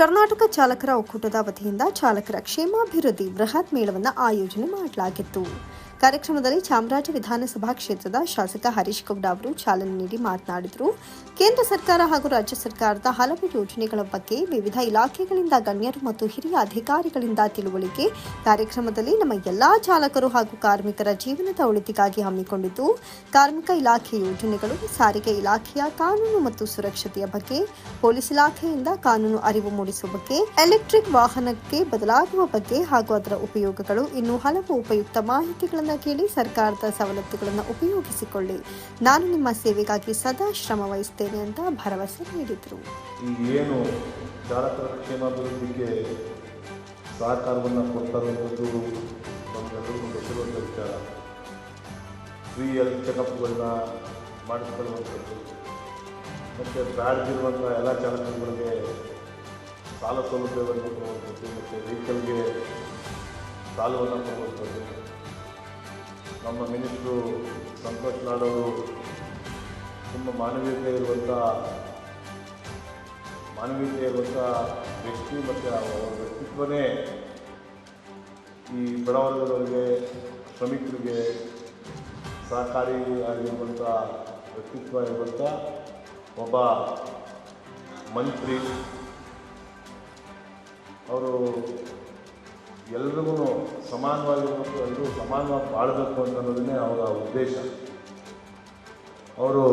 ಕರ್ನಾಟಕ ಚಾಲಕರ ಒಕ್ಕೂಟದ ವತಿಯಿಂದ ಚಾಲಕರ ಕ್ಷೇಮಾಭಿವೃದ್ಧಿ ಬೃಹತ್ ಮೇಳವನ್ನು ಆಯೋಜನೆ ಮಾಡಲಾಗಿತ್ತು. ಕಾರ್ಯಕ್ರಮದಲ್ಲಿ ಚಾಮರಾಜ ವಿಧಾನಸಭಾ ಕ್ಷೇತ್ರದ ಶಾಸಕ ಹರೀಶ್ ಗೌಡ ಅವರು ಚಾಲನೆ ನೀಡಿ ಮಾತನಾಡಿದರು. ಕೇಂದ್ರ ಸರ್ಕಾರ ಹಾಗೂ ರಾಜ್ಯ ಸರ್ಕಾರದ ಹಲವು ಯೋಜನೆಗಳ ಬಗ್ಗೆ ವಿವಿಧ ಇಲಾಖೆಗಳಿಂದ ಗಣ್ಯರು ಮತ್ತು ಹಿರಿಯ ಅಧಿಕಾರಿಗಳಿಂದ ತಿಳುವಳಿಕೆ ಕಾರ್ಯಕ್ರಮದಲ್ಲಿ ನಮ್ಮ ಎಲ್ಲಾ ಚಾಲಕರು ಹಾಗೂ ಕಾರ್ಮಿಕರ ಜೀವನದ ಒಳಿತಿಗಾಗಿ ಹಮ್ಮಿಕೊಂಡಿದ್ದು, ಕಾರ್ಮಿಕ ಇಲಾಖೆ ಯೋಜನೆಗಳು ಸಾರಿಗೆ ಇಲಾಖೆಯ ಕಾನೂನು ಮತ್ತು ಸುರಕ್ಷತೆಯ ಬಗ್ಗೆ, ಪೊಲೀಸ್ ಇಲಾಖೆಯಿಂದ ಕಾನೂನು ಅರಿವು ಮೂಡಿಸುವ ಬಗ್ಗೆ, ಎಲೆಕ್ಟ್ರಿಕ್ ವಾಹನಕ್ಕೆ ಬದಲಾಗುವ ಬಗ್ಗೆ ಹಾಗೂ ಅದರ ಉಪಯೋಗಗಳು ಇನ್ನು ಹಲವು ಉಪಯುಕ್ತ ಮಾಹಿತಿಗಳನ್ನು ಕೇಳಿ ಸರ್ಕಾರದ ಸವಲತ್ತುಗಳನ್ನು ಉಪಯೋಗಿಸಿಕೊಳ್ಳಿ. ನಾನು ನಿಮ್ಮ ಸೇವೆಗಾಗಿ ಸದಾ ಶ್ರಮ ವಹಿಸ್ತೇನೆ ಅಂತ ಭರವಸೆ ನೀಡಿದರು. ಏನು ಚಾಲಕರ ಕ್ಷೇಮಾಭಿವೃದ್ಧಿಗೆ ಸಹಕಾರವನ್ನು ವಿಚಾರ. ಫ್ರೀ ಹೆಲ್ತ್ ಮತ್ತು ಬ್ಯಾಡ್ಗಿರುವಂಥ ಎಲ್ಲ ಚಾಲಕರುಗಳಿಗೆ ಸಾಲ ಸೌಲಭ್ಯವನ್ನು ಕೊಡುವಂಥದ್ದು, ಮತ್ತು ವೆಹಿಕಲ್ಗೆ ಸಾಲವನ್ನು ಕೊಡುವಂಥದ್ದು. ನಮ್ಮ ಮಿನಿಸ್ಟ್ರು ಸಂತೋಷ್ ಅವರು ತುಂಬ ಮಾನವೀಯತೆ ಇರುವಂಥ ಮಾನವೀಯತೆ ಇರುವಂಥ ವ್ಯಕ್ತಿ ಮತ್ತು ಅವರ ವ್ಯಕ್ತಿತ್ವನೇ ಈ ಬಡವರ್ಗದವರಿಗೆ, ಶ್ರಮಿಕರಿಗೆ ಸಹಕಾರಿ ಆಗಿರುವಂಥ ವ್ಯಕ್ತಿತ್ವ ಇರುವಂಥ ಒಬ್ಬ ಮಂತ್ರಿ. ಅವರು ಎಲ್ರಿಗೂ ಸಮಾನವಾಗಿರ್ಬೇಕು ಎಲ್ಲರೂ ಸಮಾನವಾಗಿ ಬಾಳಬೇಕು ಅನ್ನೋದನ್ನೇ ಅವರ ಉದ್ದೇಶ. ಅವರು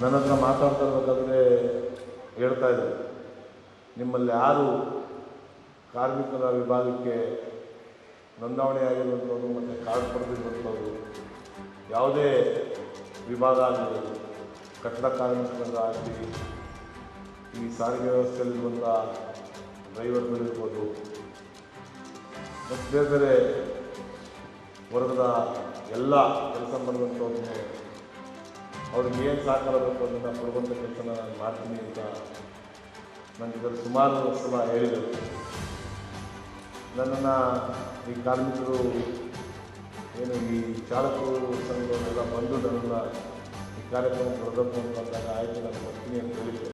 ನನ್ನ ಹತ್ರ ಮಾತಾಡ್ತಾ ಇರಬೇಕಾದ್ರೆ ಹೇಳ್ತಾ ಇದ್ದಾರೆ. ನಿಮ್ಮಲ್ಲಿ ಯಾರು ಕಾರ್ಮಿಕರ ವಿಭಾಗಕ್ಕೆ ನೋಂದಾವಣೆ ಆಗಿರುವಂಥವ್ರು ಮತ್ತು ಕಾರ್ಡ್ ಪಡೆದಿರುವಂಥವ್ರು, ಯಾವುದೇ ವಿಭಾಗ ಆಗಲಿ, ಕಟ್ಟಡ ಕಾರ್ಮಿಕರಾಗಲಿ ಈ ಸಾರಿಗೆ ವ್ಯವಸ್ಥೆಯಲ್ಲಿರುವಂಥ ಡ್ರೈವರ್ಗಳಿರ್ಬೋದು ಮತ್ತು ಬೇರೆ ಬೇರೆ ವರ್ಗದ ಎಲ್ಲ ಕೆಲಸ ಮಾಡುವಂಥವ್ರನ್ನು ಅವ್ರಿಗೆ ಏನು ಸಹಕಾರ ಬೇಕು ಅದನ್ನು ಕೊಡುವಂಥ ಕೆಲಸನ ನಾನು ಮಾಡ್ತೀನಿ ಅಂತ ನನಗೆ ಇದರಲ್ಲಿ ಸುಮಾರು ಸಲ ಹೇಳಿದರು. ನನ್ನನ್ನು ಈ ಕಾರ್ಮಿಕರು ಏನು ಈ ಚಾಲಕರು ಸಂಘದವರೆಲ್ಲ ಬಂದು ನನ್ನನ್ನು ಈ ಕಾರ್ಯಕ್ರಮ ಕೊಡಬೇಕು ಅಂತ ಬಂದಾಗ ಆಯಿತು, ನಾನು ಬರ್ತೀನಿ ಅಂತ ಹೇಳಿದ್ದೆ